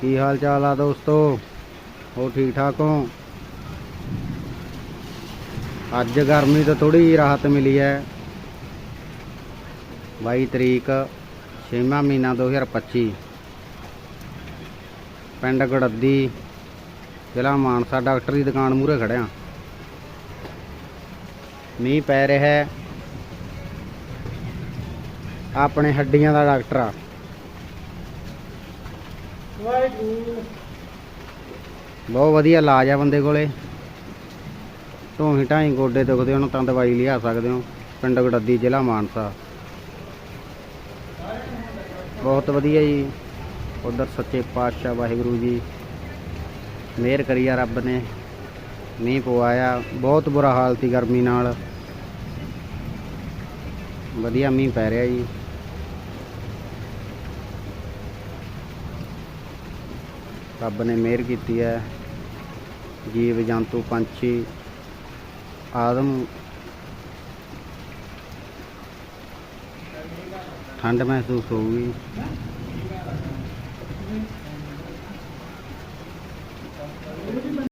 ਕੀ ਹਾਲ ਚਾਲ ਆ ਦੋਸਤੋ? ਹੋ ਠੀਕ ਠਾਕ ਹੋ? ਅੱਜ ਗਰਮੀ ਤੋਂ ਥੋੜੀ ਰਾਹਤ ਮਿਲੀ ਹੈ। 22 ਤਰੀਕ 6ਵਾਂ ਮਹੀਨਾ 2025 ਪਿੰਡ ਗੜੱਦੀ, ਜ਼ਿਲ੍ਹਾ ਮਾਨਸਾ, ਡਾਕਟਰ ਦੀ ਦੁਕਾਨ ਮੂਹਰੇ ਖੜਿਆ। ਮੀਂਹ ਪੈ ਰਿਹਾ ਹੈ। ਆਪਣੇ ਹੱਡੀਆਂ ਦਾ ਡਾਕਟਰ ਆ। ਬਹੁਤ ਵਧੀਆ ਇਲਾਜ ਆ ਬੰਦੇ ਕੋਲੇ। ਢੋਹੀ ਢਾਈ ਗੋਡੇ ਦੁਖਦੇ ਉਹਨੂੰ ਤਾਂ ਦਵਾਈ ਲਿਆ ਸਕਦੇ ਹੋ। ਪਿੰਡ ਗੜੱਦੀ, ਜ਼ਿਲ੍ਹਾ ਮਾਨਸਾ। ਬਹੁਤ ਵਧੀਆ ਜੀ। ਉਧਰ ਸੱਚੇ ਪਾਤਸ਼ਾਹ ਵਾਹਿਗੁਰੂ ਜੀ। ਮਿਹਰ ਕਰੀ ਆ ਰੱਬ ਨੇ। ਮੀਂਹ ਪਵਾਇਆ। ਬਹੁਤ ਬੁਰਾ ਹਾਲ ਸੀ ਗਰਮੀ ਨਾਲ। ਵਧੀਆ ਮੀਂਹ ਪੈ ਰਿਹਾ ਜੀ। ਰੱਬ ਨੇ ਮਿਹਰ ਕੀਤੀ ਹੈ। ਜੀਵ ਜੰਤੂ ਪੰਛੀ ਆਦਮ। ਠੰਡ ਮਹਿਸੂਸ ਹੋਊਗੀ।